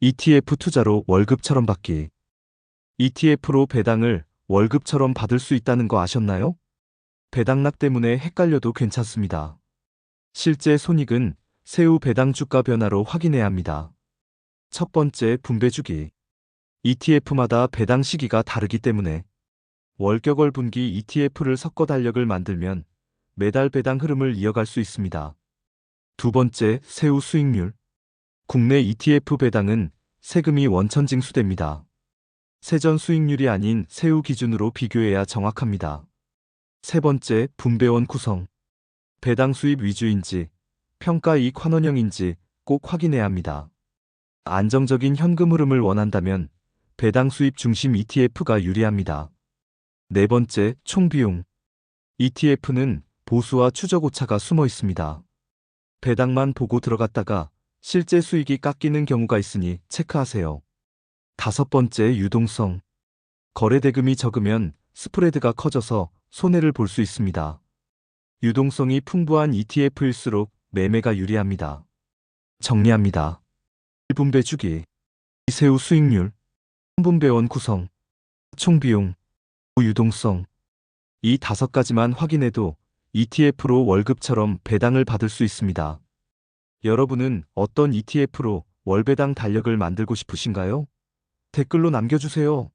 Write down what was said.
ETF 투자로 월급처럼 받기. ETF로 배당을 월급처럼 받을 수 있다는 거 아셨나요? 배당락 때문에 헷갈려도 괜찮습니다. 실제 손익은 세후 배당 주가 변화로 확인해야 합니다. 첫 번째 분배 주기. ETF마다 배당 시기가 다르기 때문에 월격월 분기 ETF를 섞어 달력을 만들면 매달 배당 흐름을 이어갈 수 있습니다. 두 번째, 세후 수익률. 국내 ETF 배당은 세금이 원천 징수됩니다. 세전 수익률이 아닌 세후 기준으로 비교해야 정확합니다. 세 번째, 분배원 구성. 배당 수입 위주인지, 평가 이익 환원형인지 꼭 확인해야 합니다. 안정적인 현금 흐름을 원한다면 배당 수입 중심 ETF가 유리합니다. 네 번째, 총 비용. ETF는 보수와 추적 오차가 숨어 있습니다. 배당만 보고 들어갔다가 실제 수익이 깎이는 경우가 있으니 체크하세요. 다섯 번째, 유동성. 거래 대금이 적으면 스프레드가 커져서 손해를 볼 수 있습니다. 유동성이 풍부한 ETF일수록 매매가 유리합니다. 정리합니다. 1분배 주기, 세후 수익률, 3분배원 구성, 총비용, 유동성. 이 다섯 가지만 확인해도 ETF로 월급처럼 배당을 받을 수 있습니다. 여러분은 어떤 ETF로 월배당 달력을 만들고 싶으신가요? 댓글로 남겨주세요.